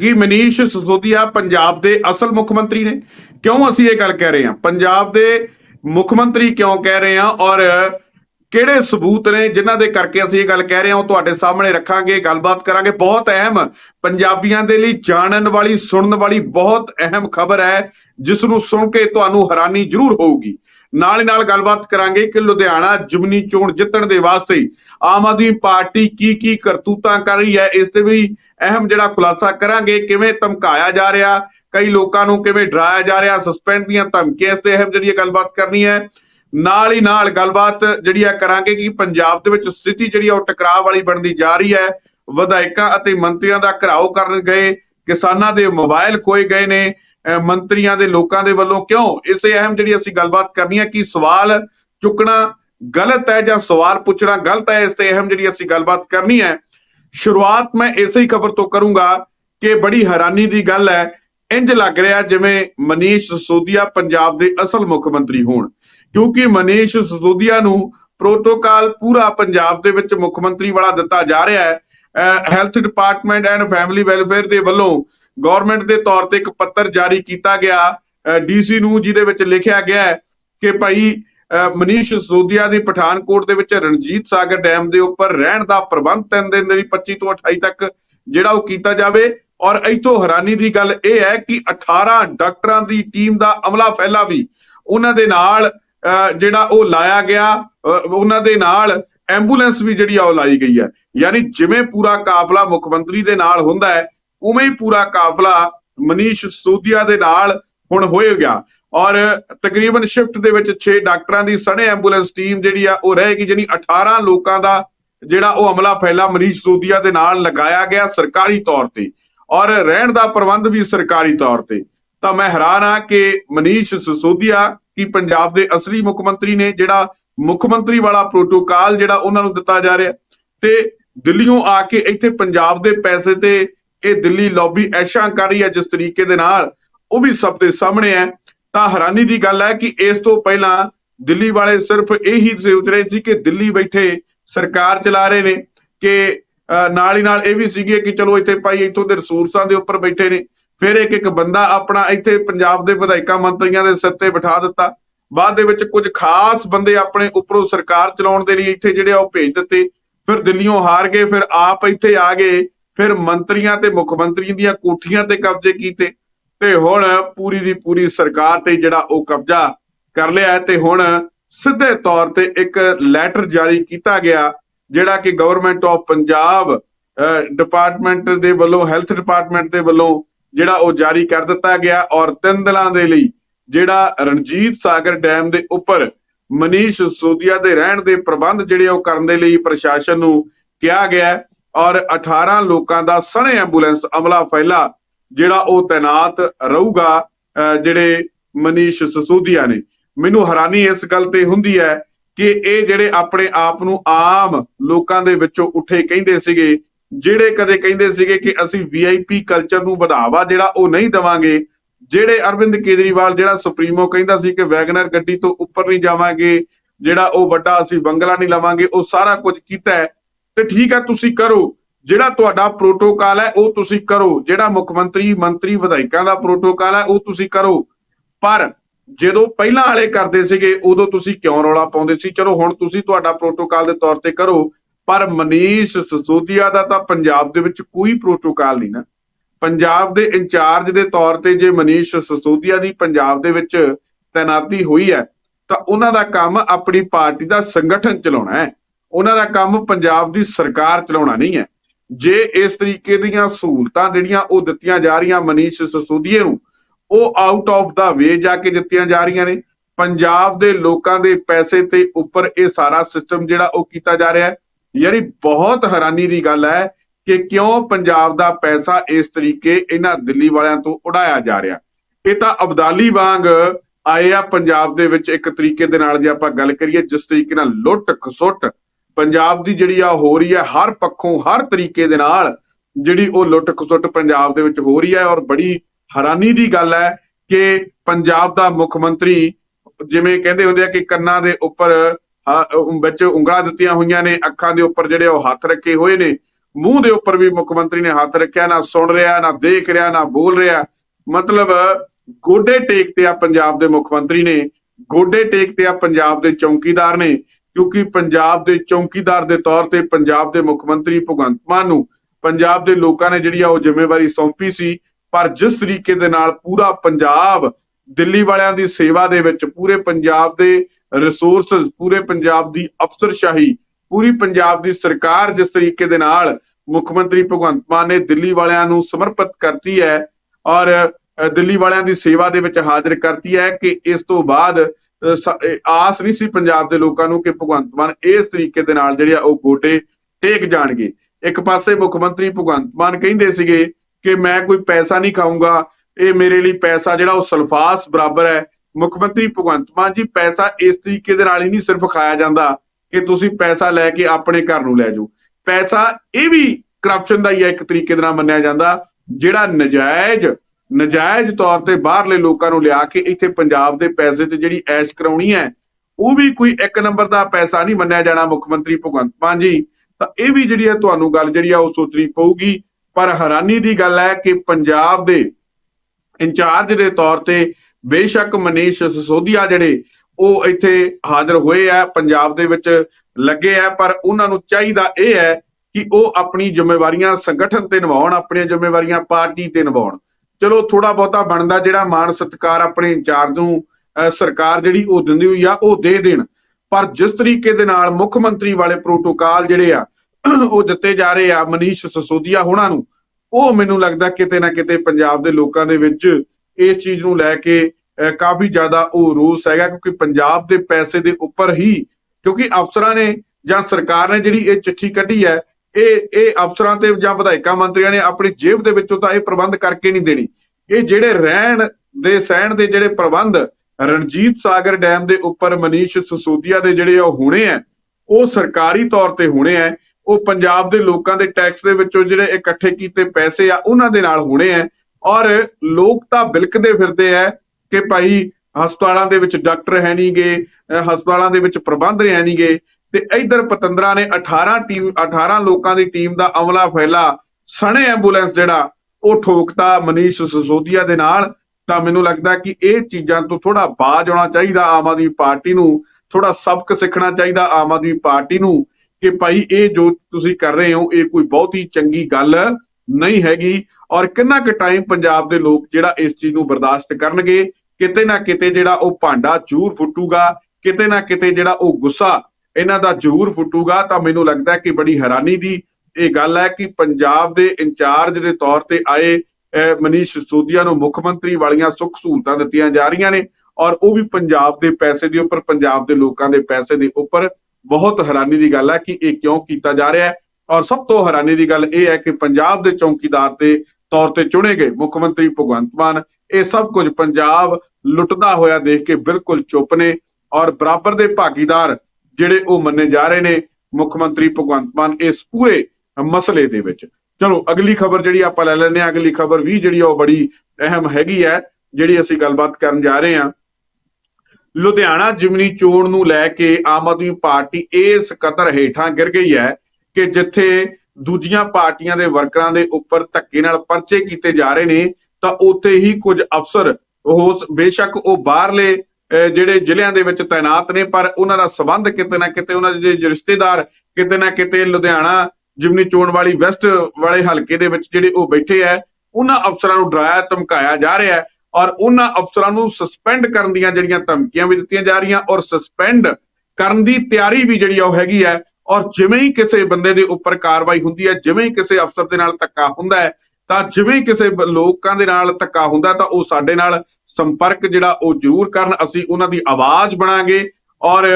ਕਿ ਮਨੀਸ਼ ਸਿਸੋਦੀਆ ਪੰਜਾਬ ਦੇ ਅਸਲ ਮੁੱਖ ਮੰਤਰੀ ਨੇ। ਕਿਉਂ ਅਸੀਂ ਇਹ ਗੱਲ ਕਹਿ ਰਹੇ ਹਾਂ? ਪੰਜਾਬ ਦੇ ਮੁੱਖ ਮੰਤਰੀ ਕਿਉਂ ਕਹਿ ਰਹੇ ਹਾਂ? ਔਰ ਕਿਹੜੇ ਸਬੂਤ ਨੇ ਜਿਨ੍ਹਾਂ ਦੇ ਕਰਕੇ ਅਸੀਂ ਇਹ ਗੱਲ ਕਹਿ ਰਹੇ ਹਾਂ? ਉਹ ਤੁਹਾਡੇ ਸਾਹਮਣੇ ਰੱਖਾਂਗੇ, ਗੱਲਬਾਤ ਕਰਾਂਗੇ। ਬਹੁਤ ਅਹਿਮ ਪੰਜਾਬੀਆਂ ਦੇ ਲਈ ਜਾਣਨ ਵਾਲੀ, ਸੁਣਨ ਵਾਲੀ ਬਹੁਤ ਅਹਿਮ ਖਬਰ ਹੈ, ਜਿਸ ਨੂੰ ਸੁਣ ਕੇ ਤੁਹਾਨੂੰ ਹੈਰਾਨੀ ਜ਼ਰੂਰ ਹੋਊਗੀ। ਨਾਲ ਹੀ ਨਾਲ ਗੱਲਬਾਤ ਕਰਾਂਗੇ ਕਿ ਲੁਧਿਆਣਾ ਜਿਮਨੀ ਚੋਣ ਜਿੱਤਣ ਦੇ ਵਾਸਤੇ ਆਮ ਆਦਮੀ ਪਾਰਟੀ ਕੀ ਕੀ ਕਰਤੂਤਾਂ ਕਰ ਰਹੀ ਹੈ। ਇਸ ਤੇ ਵੀ ਅਹਿਮ ਜਿਹੜਾ ਖੁਲਾਸਾ ਕਰਾਂਗੇ, ਕਿਵੇਂ ਧਮਕਾਇਆ ਜਾ ਰਿਹਾ, ਕਈ ਲੋਕਾਂ ਨੂੰ ਕਿਵੇਂ ਡਰਾਇਆ ਜਾ ਰਿਹਾ ਸਸਪੈਂਡ ਦੀਆਂ ਧਮਕੀਆਂ ਇਸ ਤੇ ਅਹਿਮ ਜਿਹੜੀ ਇਹ ਗੱਲਬਾਤ ਕਰਨੀ ਹੈ। ਨਾਲ ਹੀ ਨਾਲ ਗੱਲਬਾਤ ਜਿਹੜੀ ਆ ਕਰਾਂਗੇ ਕਿ ਪੰਜਾਬ ਦੇ ਵਿੱਚ ਸਥਿਤੀ ਜਿਹੜੀ ਆ ਉਹ ਟਕਰਾਅ ਵਾਲੀ ਬਣਦੀ ਜਾ ਰਹੀ ਹੈ। ਵਿਧਾਇਕਾਂ ਅਤੇ ਮੰਤਰੀਆਂ ਦਾ ਘਰਾਓ ਕਰਨ ਗਏ, ਕਿਸਾਨਾਂ ਦੇ ਮੋਬਾਈਲ ਖੋਏ ਗਏ ਨੇ। ਅਹ ਮੰਤਰੀਆਂ ਦੇ ਲੋਕਾਂ ਦੇ ਵੱਲੋਂ ਕਿਉਂ? ਇਸੇ ਅਹਿਮ ਜਿਹੜੀ ਅਸੀਂ ਗੱਲਬਾਤ ਕਰਨੀ ਹੈ ਕਿ ਸਵਾਲ ਚੁੱਕਣਾ ਗਲਤ ਹੈ ਜਾਂ ਸਵਾਲ ਪੁੱਛਣਾ ਗਲਤ ਹੈ, ਇਸ ਤੇ ਅਹਿਮ ਜਿਹੜੀ ਅਸੀਂ ਗੱਲਬਾਤ ਕਰਨੀ ਹੈ। ਸ਼ੁਰੂਆਤ ਮੈਂ ਇਸੇ ਹੀ ਖਬਰ ਤੋਂ ਕਰੂੰਗਾ ਕਿ ਬੜੀ ਹੈਰਾਨੀ ਦੀ ਗੱਲ ਹੈ। ਇੰਜ ਲੱਗ ਰਿਹਾ ਜਿਵੇਂ ਮਨੀਸ਼ ਸਸੋਦੀਆ ਪੰਜਾਬ ਦੇ ਅਸਲ ਮੁੱਖ ਮੰਤਰੀ ਹੋਣ। ਕਿਉਂਕਿ ਮਨੀਸ਼ ਸਿਸੋਦੀਆ ਨੂੰ ਪ੍ਰੋਟੋਕਾਲ ਪੂਰਾ ਪੰਜਾਬ ਦੇ ਵਿੱਚ ਮੁੱਖ ਮੰਤਰੀ ਵਾਲਾ ਦਿੱਤਾ ਜਾ ਰਿਹਾ ਹੈ। Health department and family welfare ਦੇ ਵੱਲੋਂ ਗਵਰਨਮੈਂਟ ਦੇ ਤੌਰ ਤੇ ਇੱਕ ਪੱਤਰ ਜਾਰੀ ਕੀਤਾ ਗਿਆ। ਡੀਸੀ ਨੂੰ ਜਿਹਦੇ ਵਿੱਚ ਲਿਖਿਆ ਗਿਆ ਹੈ ਕਿ ਭਾਈ ਮਨੀਸ਼ ਸੋਦੀਆ ਦੀ ਪਠਾਨਕੋਟ ਦੇ ਵਿੱਚ ਰਣਜੀਤ ਸਾਗਰ ਡੈਮ ਦੇ ਉੱਪਰ ਰਹਿਣ ਦਾ ਪ੍ਰਬੰਧ ਤਿੰਨ ਦਿਨ ਦੇ ਲਈ 25 ਤੋਂ 28 ਤੱਕ ਜਿਹੜਾ ਉਹ ਕੀਤਾ ਜਾਵੇ। ਔਰ ਇਥੋਂ ਹੈਰਾਨੀ ਦੀ ਗੱਲ ਇਹ ਹੈ ਕਿ 18 ਡਾਕਟਰਾਂ ਦੀ ਟੀਮ ਦਾ ਅਮਲਾ ਫੈਲਾ ਵੀ ਉਹਨਾਂ ਦੇ ਨਾਲ ਅਹ ਜਿਹੜਾ ਉਹ ਲਾਇਆ ਗਿਆ ਉਹਨਾਂ ਦੇ ਨਾਲ ਐਂਬੂਲੈਂਸ ਵੀ ਜਿਹੜੀ ਆ ਉਹ ਲਾਈ ਗਈ ਹੈ। ਯਾਨੀ ਜਿਵੇਂ ਪੂਰਾ ਕਾਫਲਾ ਮੁੱਖ ਮੰਤਰੀ ਦੇ ਨਾਲ ਹੁੰਦਾ ਹੈ, ਉਵੇਂ ਹੀ ਪੂਰਾ ਕਾਫਲਾ ਮਨੀਸ਼ ਸੋਦੀਆ ਦੇ ਨਾਲ ਹੁਣ ਹੋਏਗਾ ਔਰ ਤਕਰੀਬਨ ਸ਼ਿਫਟ ਦੇ ਵਿੱਚ 6 ਡਾਕਟਰਾਂ ਦੀ ਸਣੇ ਐਂਬੂਲੈਂਸ ਟੀਮ ਜਿਹੜੀ ਆ, ਉਹ ਰਹੇਗੀ ਜਾਨੀ 18 ਲੋਕਾਂ ਦਾ ਜਿਹੜਾ ਉਹ ਅਮਲਾ ਫੈਲਾ, ਮਰੀਜ਼ ਸੋਦੀਆ ਦੇ ਨਾਲ ਲਗਾਇਆ ਗਿਆ ਸਰਕਾਰੀ ਤੌਰ ਤੇ। ਔਰ ਰਹਿਣ ਦਾ ਪ੍ਰਬੰਧ ਵੀ ਸਰਕਾਰੀ ਤੌਰ ਤੇ। ਤਾਂ ਮੈਂ ਹੈਰਾਨ ਆ ਕਿ ਮਨੀਸ਼ ਸਸੋਦੀਆ ਕੀ ਪੰਜਾਬ ਦੇ ਅਸਲੀ ਮੁੱਖ ਮੰਤਰੀ ਨੇ, ਜਿਹੜਾ ਮੁੱਖ ਮੰਤਰੀ ਵਾਲਾ ਪ੍ਰੋਟੋਕਾਲ ਜਿਹੜਾ ਉਹਨਾਂ ਨੂੰ ਦਿੱਤਾ ਜਾ ਰਿਹਾ, ਤੇ ਦਿੱਲੀੋਂ ਆ ਕੇ ਇੱਥੇ ਪੰਜਾਬ ਦੇ ਪੈਸੇ ਤੇ ਇਹ ਦਿੱਲੀ ਲੌਬੀ ਐਸ਼ਾਂ ਕਰ ਰਹੀ ਹੈ ਜਿਸ ਤਰੀਕੇ ਦੇ ਨਾਲ, ਉਹ ਵੀ ਸਭ ਦੇ ਸਾਹਮਣੇ ਹੈ। ਤਾਂ ਹੈਰਾਨੀ ਦੀ ਗੱਲ ਹੈ ਕਿ ਇਸ ਤੋਂ ਪਹਿਲਾਂ ਦਿੱਲੀ ਵਾਲੇ ਸਿਰਫ ਇਹੀ ਸੋਚ ਰਹੇ ਸੀ ਕਿ ਦਿੱਲੀ ਬੈਠੇ ਸਰਕਾਰ ਚਲਾ ਰਹੇ ਨੇ ਕਿ ਨਾਲ ਹੀ ਨਾਲ ਇਹ ਵੀ ਸੀਗੇ ਕਿ ਚਲੋ ਇੱਥੇ ਭਾਈ ਇੱਥੋਂ ਦੇ ਰਿਸੋਰਸਾਂ ਦੇ ਉੱਪਰ ਬੈਠੇ ਨੇ। ਫਿਰ ਇੱਕ ਇੱਕ ਬੰਦਾ ਆਪਣਾ ਇੱਥੇ ਪੰਜਾਬ ਦੇ ਵਿਧਾਇਕਾਂ ਮੰਤਰੀਆਂ ਦੇ ਸਿਰ ਤੇ ਬਿਠਾ ਦਿੱਤਾ। ਬਾਅਦ ਦੇ ਵਿੱਚ ਕੁਝ ਖਾਸ ਬੰਦੇ ਆਪਣੇ ਉੱਪਰੋਂ ਸਰਕਾਰ ਚਲਾਉਣ ਦੇ ਲਈ ਇੱਥੇ ਜਿਹੜੇ ਆ ਉਹ ਭੇਜ ਦਿੱਤੇ। ਫਿਰ ਦਿੱਲੀੋਂ ਹਾਰ ਗਏ, ਫਿਰ ਆਪ ਇੱਥੇ ਆ ਗਏ। ਫਿਰ ਮੰਤਰੀਆਂ ਤੇ ਮੁੱਖ ਮੰਤਰੀ ਦੀਆਂ ਕੋਠੀਆਂ ਤੇ ਕਬਜ਼ੇ ਕੀਤੇ। ਤੇ ਹੁਣ ਪੂਰੀ ਦੀ ਪੂਰੀ ਸਰਕਾਰ ਤੇ ਜਿਹੜਾ ਉਹ ਕਬਜ਼ਾ ਕਰ ਲਿਆ ਤੇ ਹੁਣ ਸਿੱਧੇ ਤੌਰ ਤੇ ਇੱਕ ਲੈਟਰ ਜਾਰੀ ਕੀਤਾ ਗਿਆ, ਜਿਹੜਾ ਕਿ ਗਵਰਨਮੈਂਟ ਆਫ ਪੰਜਾਬ ਡਿਪਾਰਟਮੈਂਟ ਦੇ ਵੱਲੋਂ ਹੈਲਥ ਡਿਪਾਰਟਮੈਂਟ ਦੇ ਵੱਲੋਂ ਜਿਹੜਾ ਉਹ ਜਾਰੀ ਕਰ ਦਿੱਤਾ ਗਿਆ ਔਰ ਤਿੰਨ ਦਿਨਾਂ ਦੇ ਲਈ ਜਿਹੜਾ ਰਣਜੀਤ ਸਾਗਰ ਡੈਮ ਦੇ ਉੱਪਰ ਮਨੀਸ਼ ਸੋਦੀਆ ਦੇ ਰਹਿਣ ਦੇ ਪ੍ਰਬੰਧ ਜਿਹੜੇ ਉਹ ਕਰਨ ਦੇ ਲਈ ਪ੍ਰਸ਼ਾਸਨ ਨੂੰ ਕਿਹਾ ਗਿਆ ਔਰ 18 ਲੋਕਾਂ ਦਾ ਸਣੇ ਐਂਬੂਲੈਂਸ ਅਮਲਾ ਫੈਲਾ ਜਿਹੜਾ ਉਹ ਤਾਇਨਾਤ ਰਹੂਗਾ ਜਿਹੜੇ ਮਨੀਸ਼ ਸਸੂਦੀਆ ਨੇ। ਮੈਨੂੰ ਹੈਰਾਨੀ ਇਸ ਗੱਲ ਤੇ ਹੁੰਦੀ ਹੈ ਕਿ ਇਹ ਜਿਹੜੇ ਆਪਣੇ ਆਪ ਨੂੰ ਆਮ ਲੋਕਾਂ ਦੇ ਵਿੱਚੋਂ ਉੱਠੇ ਕਹਿੰਦੇ ਸੀਗੇ, ਜਿਹੜੇ ਕਦੇ ਕਹਿੰਦੇ ਸੀਗੇ ਕਿ ਅਸੀਂ ਵੀਆਈਪੀ ਕਲਚਰ ਨੂੰ ਵਧਾਵਾ ਜਿਹੜਾ ਉਹ ਨਹੀਂ ਦਵਾਂਗੇ, ਜਿਹੜੇ ਅਰਵਿੰਦ ਕੇਜਰੀਵਾਲ ਜਿਹੜਾ ਸੁਪਰੀਮੋ ਕਹਿੰਦਾ ਸੀ ਕਿ ਵੈਗਨਰ ਗੱਡੀ ਤੋਂ ਉੱਪਰ ਨਹੀਂ ਜਾਵਾਂਗੇ, ਜਿਹੜਾ ਉਹ ਵੱਡਾ ਅਸੀਂ ਬੰਗਲਾ ਨਹੀਂ ਲਵਾਂਗੇ, ਉਹ ਸਾਰਾ ਕੁਝ ਕੀਤਾ ਤੇ ਠੀਕ ਹੈ, ਤੁਸੀਂ ਕਰੋ। ਜਿਹੜਾ ਤੁਹਾਡਾ ਪ੍ਰੋਟੋਕਾਲ ਹੈ, ਉਹ ਤੁਸੀਂ ਕਰੋ। ਜਿਹੜਾ ਮੁੱਖ ਮੰਤਰੀ ਮੰਤਰੀ ਵਿਧਾਇਕਾਂ ਦਾ ਪ੍ਰੋਟੋਕਾਲ ਹੈ, ਉਹ ਤੁਸੀਂ ਕਰੋ। ਪਰ ਜਦੋਂ ਪਹਿਲਾਂ ਵਾਲੇ ਕਰਦੇ ਸੀਗੇ, ਉਦੋਂ ਤੁਸੀਂ ਕਿਉਂ ਰੌਲਾ ਪਾਉਂਦੇ ਸੀ? ਚਲੋ, ਹੁਣ ਤੁਸੀਂ ਤੁਹਾਡਾ ਪ੍ਰੋਟੋਕਾਲ ਦੇ ਤੌਰ ਤੇ ਕਰੋ। ਪਰ ਮਨੀਸ਼ ਸਸੋਦੀਆ ਦਾ ਤਾਂ ਪੰਜਾਬ ਦੇ ਵਿੱਚ ਕੋਈ ਪ੍ਰੋਟੋਕਾਲ ਨਹੀਂ ਨਾ। ਪੰਜਾਬ ਦੇ ਇੰਚਾਰਜ ਦੇ ਤੌਰ ਤੇ ਜੇ ਮਨੀਸ਼ ਸਸੋਦੀਆ ਦੀ ਪੰਜਾਬ ਦੇ ਵਿੱਚ ਤੈਨਾਤੀ ਹੋਈ ਹੈ, ਤਾਂ ਉਹਨਾਂ ਦਾ ਕੰਮ ਆਪਣੀ ਪਾਰਟੀ ਦਾ ਸੰਗਠਨ ਚਲਾਉਣਾ ਹੈ। ਉਹਨਾਂ ਦਾ ਕੰਮ ਪੰਜਾਬ ਦੀ ਸਰਕਾਰ ਚਲਾਉਣਾ ਨਹੀਂ ਹੈ। ਜੇ ਇਸ ਤਰੀਕੇ ਦੀਆਂ ਸਹੂਲਤਾਂ ਜਿਹੜੀਆਂ ਉਹ ਦਿੱਤੀਆਂ ਜਾ ਰਹੀਆਂ ਮਨੀਸ਼ ਸਸੋਦੀਏ ਨੂੰ, ਉਹ ਆਊਟ ਆਫ ਦਾ ਵੇ ਜਾ ਕੇ ਦਿੱਤੀਆਂ ਜਾ ਰਹੀਆਂ ਨੇ। ਪੰਜਾਬ ਦੇ ਲੋਕਾਂ ਦੇ ਪੈਸੇ ਤੇ ਉੱਪਰ ਇਹ ਸਾਰਾ ਸਿਸਟਮ ਜਿਹੜਾ ਉਹ ਕੀਤਾ ਜਾ ਰਿਹਾ ਹੈ। ਯਾਨੀ ਬਹੁਤ ਹੈਰਾਨੀ ਦੀ ਗੱਲ ਹੈ ਕਿ ਕਿਉਂ ਪੰਜਾਬ ਦਾ ਪੈਸਾ ਇਸ ਤਰੀਕੇ ਇਹਨਾਂ ਦਿੱਲੀ ਵਾਲਿਆਂ ਤੋਂ ਉਡਾਇਆ ਜਾ ਰਿਹਾ। ਇਹ ਤਾਂ ਅਬਦਾਲੀ ਵਾਂਗ ਆਏ ਆ ਪੰਜਾਬ ਦੇ ਵਿੱਚ ਇੱਕ ਤਰੀਕੇ ਦੇ ਨਾਲ ਜੇ ਆਪਾਂ ਗੱਲ ਕਰੀਏ, ਜਿਸ ਤਰੀਕੇ ਨਾਲ ਲੁੱਟ ਖਸੁੱਟ ਪੰਜਾਬ ਦੀ ਜਿਹੜੀ ਆ ਹੋ ਰਹੀ ਹੈ ਹਰ ਪੱਖੋਂ, ਹਰ ਤਰੀਕੇ ਦੇ ਨਾਲ ਜਿਹੜੀ ਉਹ ਲੁੱਟ ਖਸੁੱਟ ਪੰਜਾਬ ਦੇ ਵਿੱਚ ਹੋ ਰਹੀ ਹੈ ਔਰ ਬੜੀ ਹੈਰਾਨੀ ਦੀ ਗੱਲ ਹੈ ਕਿ ਪੰਜਾਬ ਦਾ ਮੁੱਖ ਮੰਤਰੀ ਜਿਵੇਂ ਕਹਿੰਦੇ ਹੁੰਦੇ ਆ ਕਿ ਕੰਨਾਂ ਦੇ ਉੱਪਰ ਵਿੱਚ ਉਂਗਲਾਂ ਦਿੱਤੀਆਂ ਹੋਈਆਂ ਨੇ, ਅੱਖਾਂ ਦੇ ਉੱਪਰ ਜਿਹੜੇ ਉਹ ਹੱਥ ਰੱਖੇ ਹੋਏ ਨੇ, ਮੂੰਹ ਦੇ ਉੱਪਰ ਵੀ ਮੁੱਖ ਮੰਤਰੀ ਨੇ ਹੱਥ ਰੱਖਿਆ, ਨਾ ਸੁਣ ਰਿਹਾ, ਨਾ ਦੇਖ ਰਿਹਾ, ਨਾ ਬੋਲ ਰਿਹਾ। ਮਤਲਬ ਗੋਡੇ ਟੇਕ ਤੇ ਆ ਪੰਜਾਬ ਦੇ ਮੁੱਖ ਮੰਤਰੀ ਨੇ, ਗੋਡੇ ਟੇਕ ਤੇ ਆ ਪੰਜਾਬ ਦੇ ਚੌਕੀਦਾਰ ਨੇ ਕਿਉਂਕਿ ਪੰਜਾਬ ਦੇ ਚੌਕੀਦਾਰ ਦੇ ਤੌਰ ਤੇ ਪੰਜਾਬ ਦੇ ਮੁੱਖ ਮੰਤਰੀ ਭਗਵੰਤ ਮਾਨ ਨੂੰ ਪੰਜਾਬ ਦੇ ਲੋਕਾਂ ਨੇ ਜਿਹੜੀ ਆ ਉਹ ਜ਼ਿੰਮੇਵਾਰੀ ਸੌਂਪੀ ਸੀ, ਪਰ ਜਿਸ ਤਰੀਕੇ ਦੇ ਨਾਲ ਪੂਰਾ ਪੰਜਾਬ ਦਿੱਲੀ ਵਾਲਿਆਂ ਦੀ ਸੇਵਾ ਦੇ ਵਿੱਚ, ਪੂਰੇ ਪੰਜਾਬ ਦੇ ਰਿਸੋਰਸਸ ਪੂਰੇ ਪੰਜਾਬ ਦੀ ਅਫਸਰਸ਼ਾਹੀ, ਪੂਰੀ ਪੰਜਾਬ ਦੀ ਸਰਕਾਰ ਜਿਸ ਤਰੀਕੇ ਦੇ ਨਾਲ ਮੁੱਖ ਮੰਤਰੀ ਭਗਵੰਤ ਮਾਨ ਨੇ ਦਿੱਲੀ ਵਾਲਿਆਂ ਨੂੰ ਸਮਰਪਿਤ ਕਰਤੀ ਹੈ ਔਰ ਦਿੱਲੀ ਵਾਲਿਆਂ ਦੀ ਸੇਵਾ ਦੇ ਵਿੱਚ ਹਾਜ਼ਰ ਕਰਤੀ ਹੈ ਕਿ ਇਸ ਤੋਂ ਬਾਅਦ ਆਸ ਨਹੀਂ ਸੀ ਪੰਜਾਬ ਦੇ ਲੋਕਾਂ ਨੂੰ ਕਿ ਭਗਵੰਤ ਮਾਨ ਇਸ ਤਰੀਕੇ ਦੇ ਨਾਲ ਜਿਹੜੇ ਆ ਉਹ ਗੋਡੇ ਟੇਕ ਜਾਣਗੇ। ਇੱਕ ਪਾਸੇ ਮੁੱਖ ਮੰਤਰੀ ਭਗਵੰਤ ਮਾਨ ਕਹਿੰਦੇ ਸੀਗੇ ਕਿ ਮੈਂ ਕੋਈ ਪੈਸਾ ਨਹੀਂ ਖਾਊਂਗਾ, ਇਹ ਮੇਰੇ ਲਈ ਪੈਸਾ ਜਿਹੜਾ ਉਹ ਸਲਫਾਸ ਬਰਾਬਰ ਹੈ। ਮੁੱਖ ਮੰਤਰੀ ਭਗਵੰਤ ਮਾਨ ਜੀ, ਪੈਸਾ ਇਸ ਤਰੀਕੇ ਦੇ ਨਾਲ ਹੀ ਨਹੀਂ ਸਿਰਫ ਖਾਇਆ ਜਾਂਦਾ ਕਿ ਤੁਸੀਂ ਪੈਸਾ ਲੈ ਕੇ ਆਪਣੇ ਘਰ ਨੂੰ ਲੈ ਜਾਓ। ਪੈਸਾ ਇਹ ਵੀ ਕਰਪਸ਼ਨ ਦਾ ਹੀ ਹੈ ਇੱਕ ਤਰੀਕੇ ਦੇ ਨਾਲ ਮੰਨਿਆ ਜਾਂਦਾ, ਜਿਹੜਾ ਨਜਾਇਜ਼ ਨਜਾਇਜ਼ ਤੌਰ ਤੇ ਬਾਹਰਲੇ ਲੋਕਾਂ ਨੂੰ ਲਿਆ ਕੇ ਇੱਥੇ ਪੰਜਾਬ ਦੇ ਪੈਸੇ ਤੇ ਜਿਹੜੀ ਐਸ਼ ਕਰਾਉਣੀ ਹੈ, ਉਹ ਵੀ ਕੋਈ ਇੱਕ ਨੰਬਰ ਦਾ ਪੈਸਾ ਨਹੀਂ ਮੰਨਿਆ ਜਾਣਾ ਮੁੱਖ ਮੰਤਰੀ ਭਗਵੰਤ ਮਾਨ ਜੀ। ਤਾਂ ਇਹ ਵੀ ਜਿਹੜੀ ਹੈ ਤੁਹਾਨੂੰ ਗੱਲ ਜਿਹੜੀ ਆ ਉਹ ਸੋਚਣੀ ਪਊਗੀ। ਪਰ ਹੈਰਾਨੀ ਦੀ ਗੱਲ ਹੈ ਕਿ ਪੰਜਾਬ ਦੇ ਇੰਚਾਰਜ ਦੇ ਤੌਰ ਤੇ ਬੇਸ਼ੱਕ ਮਨੀਸ਼ ਸਸੋਦੀਆ ਜਿਹੜੇ, ਉਹ ਇੱਥੇ ਹਾਜ਼ਰ ਹੋਏ ਆ, ਪੰਜਾਬ ਦੇ ਵਿੱਚ ਲੱਗੇ ਆ। ਪਰ ਉਹਨਾਂ ਨੂੰ ਚਾਹੀਦਾ ਇਹ ਹੈ ਕਿ ਉਹ ਆਪਣੀ ਜ਼ਿੰਮੇਵਾਰੀਆਂ ਸੰਗਠਨ ਤੇ ਨਿਭਾਉਣ, ਆਪਣੀਆਂ ਜ਼ਿੰਮੇਵਾਰੀਆਂ ਪਾਰਟੀ ਤੇ ਨਿਭਾਉਣ। ਚਲੋ ਥੋੜਾ ਬਹੁਤਾ ਬਣਦਾ ਜਿਹੜਾ ਮਾਣ ਸਤਿਕਾਰ ਆਪਣੇ ਇੰਚਾਰਜ ਨੂੰ ਸਰਕਾਰ ਜਿਹੜੀ ਉਹ ਦਿੰਦੀ ਹੋਈ ਆ ਉਹ ਦੇ ਦੇਣ। ਪਰ ਜਿਸ ਤਰੀਕੇ ਦੇ ਨਾਲ ਮੁੱਖ ਮੰਤਰੀ ਵਾਲੇ ਪ੍ਰੋਟੋਕਾਲ ਜਿਹੜੇ ਆ ਉਹ ਦਿੱਤੇ ਜਾ ਰਹੇ ਆ ਮਨੀਸ਼ ਸਸੋਦੀਆ ਹੋਣਾ ਨੂੰ ਉਹ ਮੈਨੂੰ ਲੱਗਦਾ ਕਿਤੇ ਨਾ ਕਿਤੇ ਪੰਜਾਬ ਦੇ ਲੋਕਾਂ ਦੇ ਵਿੱਚ ਇਸ ਚੀਜ਼ ਨੂੰ ਲੈ ਕੇ ਅਹ, ਕਾਫੀ ਜ਼ਿਆਦਾ ਉਹ ਰੋਸ ਹੈਗਾ ਕਿਉਂਕਿ ਪੰਜਾਬ ਦੇ ਪੈਸੇ ਦੇ ਉੱਪਰ ਹੀ ਕਿਉਂਕਿ ਅਫਸਰਾਂ ਨੇ ਜਾਂ ਸਰਕਾਰ ਨੇ ਜਿਹੜੀ ਇਹ ਚਿੱਠੀ ਕੱਢੀ ਹੈ ਇਹ ਇਹ ਅਫਸਰਾਂ ਤੇ ਜਾਂ ਵਿਧਾਇਕਾਂ ਮੰਤਰੀਆਂ ਨੇ ਆਪਣੀ ਜੇਬ ਦੇ ਵਿੱਚੋਂ ਤਾਂ ਇਹ ਪ੍ਰਬੰਧ ਕਰਕੇ ਨਹੀਂ ਦੇਣੀ। ਇਹ ਜਿਹੜੇ ਰਹਿਣ ਦੇ, ਸਹਿਣ ਦੇ ਜਿਹੜੇ ਪ੍ਰਬੰਧ ਰਣਜੀਤ ਸਾਗਰ ਡੈਮ ਦੇ ਉੱਪਰ ਮਨੀਸ਼ ਸਸੋਦੀਆ ਦੇ ਜਿਹੜੇ ਉਹ ਹੋਣੇ ਆ ਉਹ ਸਰਕਾਰੀ ਤੌਰ ਤੇ ਹੋਣੇ ਆ ਉਹ ਪੰਜਾਬ ਦੇ ਲੋਕਾਂ ਦੇ ਟੈਕਸ ਦੇ ਵਿੱਚੋਂ ਜਿਹੜੇ ਇਕੱਠੇ ਕੀਤੇ ਪੈਸੇ ਆ, ਉਹਨਾਂ ਦੇ ਨਾਲ ਹੋਣੇ ਆ ਔਰ ਲੋਕ ਤਾਂ ਬਿਲਕਦੇ ਫਿਰਦੇ ਆ ਕਿ ਭਾਈ ਹਸਪਤਾਲਾਂ ਦੇ ਵਿੱਚ ਡਾਕਟਰ ਹੈ ਨਹੀਂਗੇ ਹਸਪਤਾਲਾਂ ਦੇ ਵਿੱਚ ਪ੍ਰਬੰਧ ਹੈ ਨਹੀਂਗੇ ਤੇ ਇਧਰ ਪਤੰਦਰਾ ਨੇ 18 ਟੀਮ 18 ਲੋਕਾਂ ਦੀ ਟੀਮ ਦਾ ਅਮਲਾ ਫੈਲਾ। ਸਣੇ ਐਂਬੂਲੈਂਸ ਜਿਹੜਾ, ਉਹ ਠੋਕਤਾ ਮਨੀਸ਼ ਸਸੋਦੀਆ ਦੇ ਨਾਲ। ਤਾਂ ਮੈਨੂੰ ਲੱਗਦਾ ਕਿ ਇਹ ਚੀਜ਼ਾਂ ਤੋਂ ਥੋੜਾ ਬਾਜ ਆਉਣਾ ਚਾਹੀਦਾ ਆਮ ਆਦਮੀ ਪਾਰਟੀ ਨੂੰ। ਥੋੜਾ ਸਬਕ ਸਿੱਖਣਾ ਚਾਹੀਦਾ ਆਮ ਆਦਮੀ ਪਾਰਟੀ ਨੂੰ ਕਿ ਭਾਈ ਇਹ ਜੋ ਤੁਸੀਂ ਕਰ ਰਹੇ ਹੋ, ਇਹ ਕੋਈ ਬਹੁਤੀ ਚੰਗੀ ਗੱਲ ਨਹੀਂ ਹੈਗੀ। ਔਰ ਕਿੰਨਾ ਕੁ ਟਾਈਮ ਪੰਜਾਬ ਦੇ ਲੋਕ ਜਿਹੜਾ ਇਸ ਚੀਜ਼ ਨੂੰ ਬਰਦਾਸ਼ਤ ਕਰਨਗੇ, ਕਿਤੇ ਨਾ ਕਿਤੇ ਜਿਹੜਾ ਉਹ ਭਾਂਡਾ ਚੂਰ ਫੁੱਟੂਗਾ, ਕਿਤੇ ਨਾ ਕਿਤੇ ਜਿਹੜਾ ਉਹ ਗੁੱਸਾ ਇਹਨਾਂ ਦਾ ਜ਼ਰੂਰ ਫੁੱਟੂਗਾ ਤਾਂ ਮੈਨੂੰ ਲੱਗਦਾ ਕਿ ਬੜੀ ਹੈਰਾਨੀ ਦੀ ਇਹ ਗੱਲ ਹੈ ਕਿ ਪੰਜਾਬ ਦੇ ਇੰਚਾਰਜ ਦੇ ਤੌਰ ਤੇ ਆਏ ਅਹ, ਮਨੀਸ਼ ਸਿਸੋਦੀਆ ਨੂੰ ਮੁੱਖ ਮੰਤਰੀ ਵਾਲੀਆਂ ਸੁੱਖ ਸਹੂਲਤਾਂ ਦਿੱਤੀਆਂ ਜਾ ਰਹੀਆਂ ਨੇ ਔਰ ਉਹ ਵੀ ਪੰਜਾਬ ਦੇ ਪੈਸੇ ਦੇ ਉੱਪਰ ਪੰਜਾਬ ਦੇ ਲੋਕਾਂ ਦੇ ਪੈਸੇ ਦੇ ਉੱਪਰ ਬਹੁਤ ਹੈਰਾਨੀ ਦੀ ਗੱਲ ਹੈ ਕਿ ਇਹ ਕਿਉਂ ਕੀਤਾ ਜਾ ਰਿਹਾ ਹੈ ਔਰ ਸਭ ਤੋਂ ਹੈਰਾਨੀ ਦੀ ਗੱਲ ਇਹ ਹੈ ਕਿ ਪੰਜਾਬ ਦੇ ਚੌਕੀਦਾਰ ਦੇ ਤੌਰ ਤੇ ਚੁਣੇ ਗਏ ਮੁੱਖ ਮੰਤਰੀ ਭਗਵੰਤ ਮਾਨ ਇਹ ਸਭ ਕੁਝ ਪੰਜਾਬ ਲੁੱਟਦਾ ਹੋਇਆ ਦੇਖ ਕੇ ਬਿਲਕੁਲ ਚੁੱਪ ਨੇ ਔਰ ਬਰਾਬਰ ਦੇ ਭਾਗੀਦਾਰ ਜਿਹੜੇ ਉਹ ਮੰਨੇ ਜਾ ਰਹੇ ਨੇ ਮੁੱਖ ਮੰਤਰੀ ਭਗਵੰਤ ਮਾਨ ਇਸ ਪੂਰੇ ਮਸਲੇ ਦੇ ਵਿੱਚ। ਚਲੋ, ਅਗਲੀ ਖਬਰ ਜਿਹੜੀ ਆਪਾਂ ਲੈ ਲੈਂਦੇ ਹਾਂ, ਅਗਲੀ ਖਬਰ ਵੀ ਜਿਹੜੀ ਉਹ ਬੜੀ ਅਹਿਮ ਹੈਗੀ ਹੈ, ਜਿਹੜੀ ਅਸੀਂ ਗੱਲਬਾਤ ਕਰਨ ਜਾ ਰਹੇ ਹਾਂ। ਲੁਧਿਆਣਾ ਜਿਮਨੀ ਚੋਣ ਨੂੰ ਲੈ ਕੇ ਆਮ ਆਦਮੀ ਪਾਰਟੀ ਇਸ ਕਦਰ ਹੇਠਾਂ ਗਿਰ ਗਈ ਹੈ ਕਿ ਜਿੱਥੇ ਦੂਜੀਆਂ ਪਾਰਟੀਆਂ ਦੇ ਵਰਕਰਾਂ ਦੇ ਉੱਪਰ ਧੱਕੇ ਨਾਲ ਪਰਚੇ ਕੀਤੇ ਜਾ ਰਹੇ ਨੇ, ਤਾਂ ਉੱਥੇ ਹੀ ਕੁਝ ਅਫਸਰ ਉਹ ਬੇਸ਼ੱਕ ਉਹ ਬਾਹਰਲੇ ਜਿਹੜੇ ਜ਼ਿਲ੍ਹਿਆਂ ਦੇ ਵਿੱਚ ਤਾਇਨਾਤ ਨੇ, ਪਰ ਉਹਨਾਂ ਦਾ ਸਬੰਧ ਕਿਤੇ ਨਾ ਕਿਤੇ, ਉਹਨਾਂ ਦੇ ਰਿਸ਼ਤੇਦਾਰ ਕਿਤੇ ਨਾ ਕਿਤੇ ਲੁਧਿਆਣਾ, ਜਿਮਨੀ ਚੋਣ ਵਾਲੀ ਵੈਸਟ ਵਾਲੇ ਹਲਕੇ ਦੇ ਵਿੱਚ ਜਿਹੜੇ ਉਹ ਬੈਠੇ ਹੈ ਉਹਨਾਂ ਅਫਸਰਾਂ ਨੂੰ ਡਰਾਇਆ, ਧਮਕਾਇਆ ਜਾ ਰਿਹਾ ਹੈ ਔਰ ਉਹਨਾਂ ਅਫਸਰਾਂ ਨੂੰ ਸਸਪੈਂਡ ਕਰਨ ਦੀਆਂ ਜਿਹੜੀਆਂ ਧਮਕੀਆਂ ਵੀ ਦਿੱਤੀਆਂ ਜਾ ਰਹੀਆਂ ਔਰ ਸਸਪੈਂਡ ਕਰਨ ਦੀ ਤਿਆਰੀ ਵੀ ਜਿਹੜੀ ਆ ਉਹ ਹੈਗੀ ਹੈ ਔਰ ਜਿਵੇਂ ਹੀ ਕਿਸੇ ਬੰਦੇ ਦੇ ਉੱਪਰ ਕਾਰਵਾਈ ਹੁੰਦੀ ਹੈ ਜਿਵੇਂ ਹੀ ਕਿਸੇ ਅਫਸਰ ਦੇ ਨਾਲ ਧੱਕਾ ਹੁੰਦਾ ਹੈ ਤਾਂ ਜਿਵੇਂ ਕਿਸੇ ਲੋਕਾਂ ਦੇ ਨਾਲ ਧੱਕਾ ਹੁੰਦਾ ਤਾਂ ਉਹ ਸਾਡੇ ਨਾਲ ਸੰਪਰਕ ਜਿਹੜਾ ਉਹ ਜ਼ਰੂਰ ਕਰਨ ਅਸੀਂ ਉਹਨਾਂ ਦੀ ਆਵਾਜ਼ ਬਣਾਂਗੇ ਔਰ